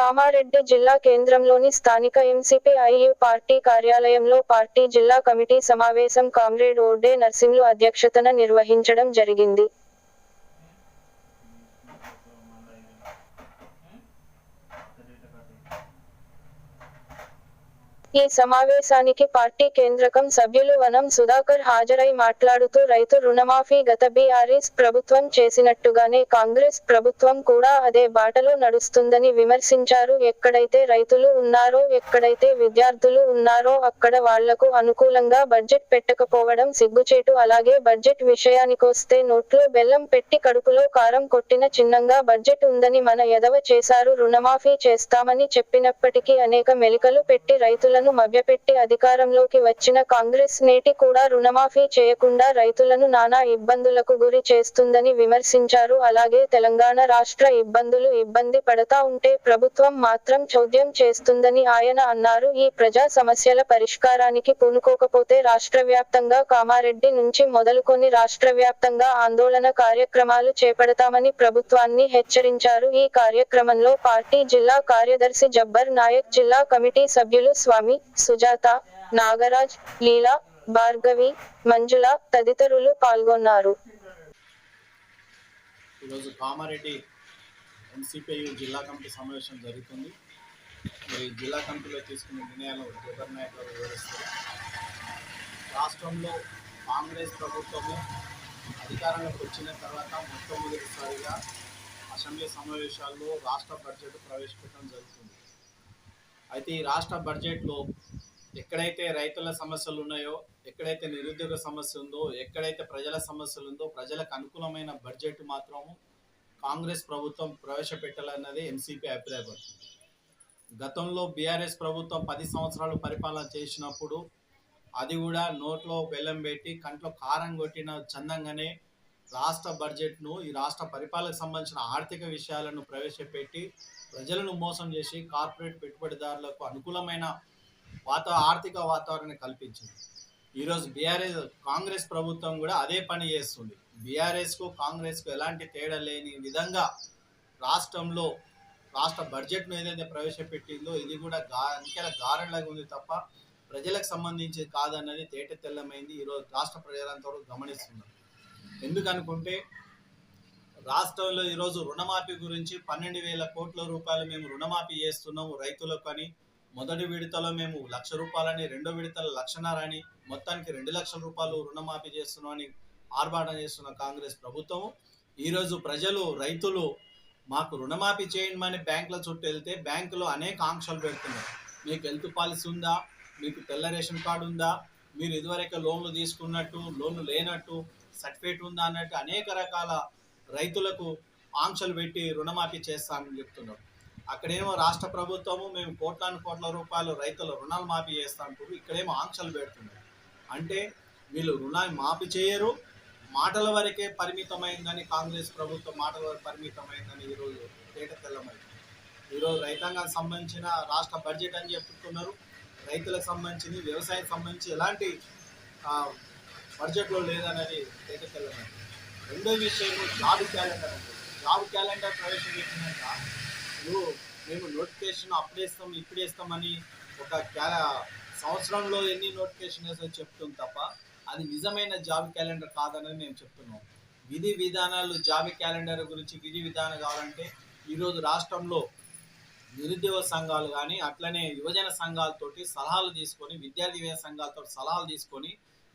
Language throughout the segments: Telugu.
కామారెడ్డి జిల్లా కేంద్రంలోని స్థానిక ఎంసీపీఐయు పార్టీ కార్యాలయంలో పార్టీ జిల్లా కమిటీ సమావేశం కామ్రేడ్ ఓర్డే నర్సింలు అధ్యక్షతన నిర్వహించడం జరిగింది. ఈ సమావేశానికి పార్టీ కేంద్రకం సభ్యులు వనం సుధాకర్ హాజరై మాట్లాడుతూ రైతు రుణమాఫీ గత బీఆర్ఎస్ ప్రభుత్వం చేసినట్టుగానే కాంగ్రెస్ ప్రభుత్వం కూడా అదే బాటలో నడుస్తుందని విమర్శించారు. ఎక్కడైతే రైతులు ఉన్నారో ఎక్కడైతే విద్యార్థులు ఉన్నారో అక్కడ వాళ్ళకు అనుకూలంగా బడ్జెట్ పెట్టకపోవడం సిగ్గుచేటు. అలాగే బడ్జెట్ విషయానికొస్తే నోట్లో బెల్లం పెట్టి కడుపులో కారం కొట్టిన చిన్నంగా బడ్జెట్ ఉందని మన ఎదవ చేశారు. రుణమాఫీ చేస్తామని చెప్పినప్పటికీ అనేక మెలికలు పెట్టి రైతులను మభ్యపెట్టి అధికారంలోకి వచ్చిన కాంగ్రెస్ నేటి కూడా రుణమాఫీ చేయకుండా రైతులను నానా ఇబ్బందులకు గురి చేస్తుందని విమర్శించారు. అలాగే తెలంగాణ రాష్ట్ర ఇబ్బందులు ఇబ్బంది పడతా ఉంటే ప్రభుత్వం మాత్రం చౌద్యం చేస్తుందని ఆయన అన్నారు. ఈ ప్రజా సమస్యల పరిష్కారానికి పూనుకోకపోతే రాష్ట్ర వ్యాప్తంగా కామారెడ్డి నుంచి మొదలుకొని రాష్ట్ర వ్యాప్తంగా ఆందోళన కార్యక్రమాలు చేపడతామని ప్రభుత్వాన్ని హెచ్చరించారు. ఈ కార్యక్రమంలో పార్టీ జిల్లా కార్యదర్శి జబ్బర్ నాయక్ జిల్లా కమిటీ సభ్యులు స్వామి సుజాత నాగరాజ్ లీలా భార్గవి మంజుల తదితరులు పాల్గొన్నారు. ఈరోజు కామారెడ్డి ఎన్సిపియు జిల్లా కమిటీ సమావేశం జరుగుతుంది. మరి జిల్లా కమిటీలో తీసుకున్న నిర్ణయాలు జగన్ నాయక్ గారు వివరిస్తారు. రాష్ట్రంలో కాంగ్రెస్ ప్రభుత్వము అధికారంలోకి వచ్చిన తర్వాత మొట్టమొదటిసారిగా అసెంబ్లీ సమావేశాల్లో రాష్ట్ర బడ్జెట్ ప్రవేశపెట్టడం జరుగుతుంది. అయితే ఈ రాష్ట్ర బడ్జెట్లో ఎక్కడైతే రైతుల సమస్యలు ఉన్నాయో ఎక్కడైతే నిరుద్యోగ సమస్య ఉందో ఎక్కడైతే ప్రజల సమస్యలు ఉందో ప్రజలకు అనుకూలమైన బడ్జెట్ మాత్రము కాంగ్రెస్ ప్రభుత్వం ప్రవేశపెట్టాలన్నది ఎన్సీపీ అభిప్రాయపడుతుంది. గతంలో బీఆర్ఎస్ ప్రభుత్వం పది సంవత్సరాలు పరిపాలన చేసినప్పుడు అది కూడా నోట్లో బెల్లం పెట్టి కంట్లో కారం కొట్టిన చందంగానే రాష్ట్ర బడ్జెట్ను ఈ రాష్ట్ర పరిపాలనకు సంబంధించిన ఆర్థిక విషయాలను ప్రవేశపెట్టి ప్రజలను మోసం చేసి కార్పొరేట్ పెట్టుబడిదారులకు అనుకూలమైన వాతా ఆర్థిక వాతావరణాన్ని కల్పించింది. ఈరోజు బీఆర్ఎస్ కాంగ్రెస్ ప్రభుత్వం కూడా అదే పని చేస్తుంది. బీఆర్ఎస్కు కాంగ్రెస్కు ఎలాంటి తేడా లేని విధంగా రాష్ట్రంలో రాష్ట్ర బడ్జెట్ను ఏదైతే ప్రవేశపెట్టిందో ఇది కూడా గా అంకెల గారెలాగా ఉంది తప్ప ప్రజలకు సంబంధించి కాదన్నది తేట తెల్లమైంది ఈరోజు రాష్ట్ర ప్రజలంతా గమనిస్తున్నారు. ఎందుకనుకుంటే రాష్ట్రంలో ఈరోజు రుణమాఫీ గురించి పన్నెండు వేల కోట్ల రూపాయలు మేము రుణమాఫీ చేస్తున్నాము రైతులకు అని మొదటి విడతలో మేము లక్ష రూపాయలని రెండో విడతల లక్షన్నరని మొత్తానికి రెండు లక్షల రూపాయలు రుణమాఫీ చేస్తున్నామని ఆర్భాటం చేస్తున్న కాంగ్రెస్ ప్రభుత్వం ఈరోజు ప్రజలు రైతులు మాకు రుణమాఫీ చేయమని బ్యాంకుల చుట్టూ వెళ్తే బ్యాంకులో అనేక ఆంక్షలు పెడుతున్నారు. మీకు హెల్త్ పాలసీ ఉందా? మీకు తెల్ల రేషన్ కార్డు ఉందా? మీరు ఇదివరకు లోన్లు తీసుకున్నట్టు లోన్లు లేనట్టు సర్టిఫికేట్ ఉందా అన్నట్టు అనేక రకాల రైతులకు ఆంక్షలు పెట్టి రుణమాఫీ చేస్తామని చెప్తున్నారు. అక్కడేమో రాష్ట్ర ప్రభుత్వము మేము కోట్లాను కోట్ల రూపాయలు రైతుల రుణాలు మాఫీ చేస్తా ఇక్కడేమో ఆంక్షలు పెడుతున్నారు. అంటే వీళ్ళు రుణాన్ని మాఫీ చేయరు. మాటల వరకే పరిమితమైందని కాంగ్రెస్ ప్రభుత్వం మాటల వరకు పరిమితమైందని ఈరోజు తేట తెల్లమైంది. ఈరోజు రైతాంగానికి సంబంధించిన రాష్ట్ర బడ్జెట్ అని చెప్తున్నారు. రైతులకు సంబంధించి వ్యవసాయం సంబంధించి ఎలాంటి బడ్జెట్లో లేదనేది తేట రెండో విషయం జాబ్ క్యాలెండర్ అంటే జాబ్ క్యాలెండర్ ప్రవేశపెట్టినాక నువ్వు మేము నోటిఫికేషన్ అప్పుడేస్తాం ఇప్పుడేస్తామని ఒక క్యా సంవత్సరంలో ఎన్ని నోటిఫికేషన్ వేసో చెప్తుంది తప్ప అది నిజమైన జాబ్ క్యాలెండర్ కాదని నేను చెప్తున్నాను విధి విధానాలు జాబ్ క్యాలెండర్ గురించి విధి విధానం కావాలంటే ఈరోజు రాష్ట్రంలో నిరుద్యోగ సంఘాలు కానీ అట్లనే యువజన సంఘాలతోటి సలహాలు తీసుకొని విద్యార్థి యువజన సంఘాలతో సలహాలు తీసుకొని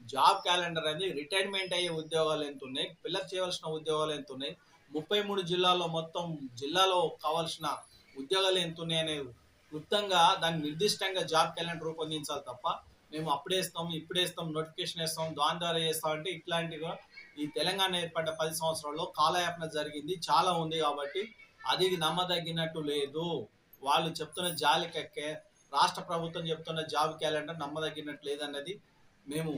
జాబ్ క్యాలెండర్ అనేది రిటైర్మెంట్ అయ్యే ఉద్యోగాలు ఎంత ఉన్నాయి పిల్లలు చేయవలసిన ఉద్యోగాలు ఎంత ఉన్నాయి ముప్పై మూడు జిల్లాల్లో మొత్తం జిల్లాలో కావాల్సిన ఉద్యోగాలు ఎంత ఉన్నాయి అనే క్లుప్తంగా దాన్ని నిర్దిష్టంగా జాబ్ క్యాలెండర్ రూపొందించాలి తప్ప మేము అప్పుడేస్తాం ఇప్పుడేస్తాం నోటిఫికేషన్ వేస్తాం దాని ద్వారా చేస్తాం అంటే ఇట్లాంటివి ఈ తెలంగాణ ఏర్పడ్డ పది సంవత్సరాల్లో కాలయాపన జరిగింది చాలా ఉంది కాబట్టి అది నమ్మదగినట్టు లేదు. వాళ్ళు చెప్తున్న జాలి కక్కే రాష్ట్ర ప్రభుత్వం చెప్తున్న జాబ్ క్యాలెండర్ నమ్మదగినట్టు లేదన్నది మేము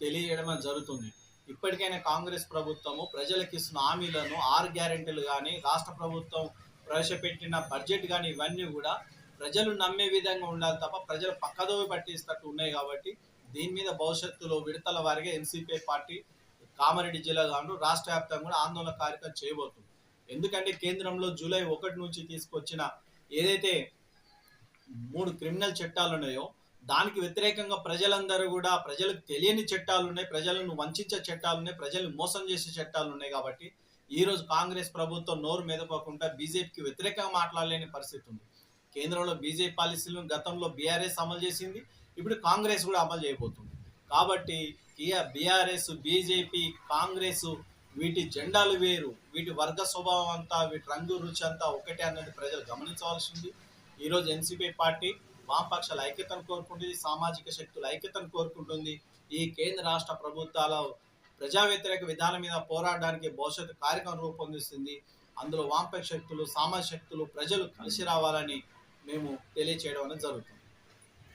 తెలియజేయడం జరుగుతుంది. ఇప్పటికైనా కాంగ్రెస్ ప్రభుత్వము ప్రజలకు ఇస్తున్న హామీలను ఆరు గ్యారెంటీలు కానీ రాష్ట్ర ప్రభుత్వం ప్రవేశపెట్టిన బడ్జెట్ కానీ ఇవన్నీ కూడా ప్రజలు నమ్మే విధంగా ఉండాలి తప్ప ప్రజలు పక్కదోవి పట్టిస్తట్టు ఉన్నాయి కాబట్టి దీని మీద భవిష్యత్తులో విడతల వారిగా ఎన్సీపీ పార్టీ కామారెడ్డి జిల్లా కాను రాష్ట్ర వ్యాప్తంగా కూడా ఆందోళన కార్యక్రమం చేయబోతుంది. ఎందుకంటే కేంద్రంలో జూలై ఒకటి నుంచి తీసుకొచ్చిన ఏదైతే మూడు క్రిమినల్ చట్టాలు ఉన్నాయో దానికి వ్యతిరేకంగా ప్రజలందరూ కూడా ప్రజలకు తెలియని చట్టాలు ఉన్నాయి ప్రజలను వంచే చట్టాలు ఉన్నాయి ప్రజలను మోసం చేసే చట్టాలు ఉన్నాయి కాబట్టి ఈ రోజు కాంగ్రెస్ ప్రభుత్వం నోరు మెదపకుండా బీజేపీకి వ్యతిరేకంగా మాట్లాడలేని పరిస్థితి ఉంది. కేంద్రంలో బీజేపీ పాలసీలను గతంలో బీఆర్ఎస్ అమలు చేసింది ఇప్పుడు కాంగ్రెస్ కూడా అమలు చేయబోతుంది. కాబట్టి బీఆర్ఎస్ బీజేపీ కాంగ్రెస్ వీటి జెండాలు వేరు వీటి వర్గ స్వభావం అంతా వీటి రంగు రుచి అంతా ఒకటే అనేది ప్రజలు గమనించవలసింది. ఈరోజు ఎన్సీపీ పార్టీ వామపక్షాల ఐక్యతను కోరుకుంటుంది సామాజిక శక్తుల ఐక్యతను కోరుకుంటుంది. ఈ కేంద్ర రాష్ట్ర ప్రభుత్వాల ప్రజా వ్యతిరేక విధానం మీద పోరాడడానికి భవిష్యత్తు కార్యక్రమం రూపొందిస్తుంది. అందులో వామపక్ష శక్తులు సామాజిక శక్తులు ప్రజలు కలిసి రావాలని మేము తెలియచేయడం అనేది జరుగుతుంది.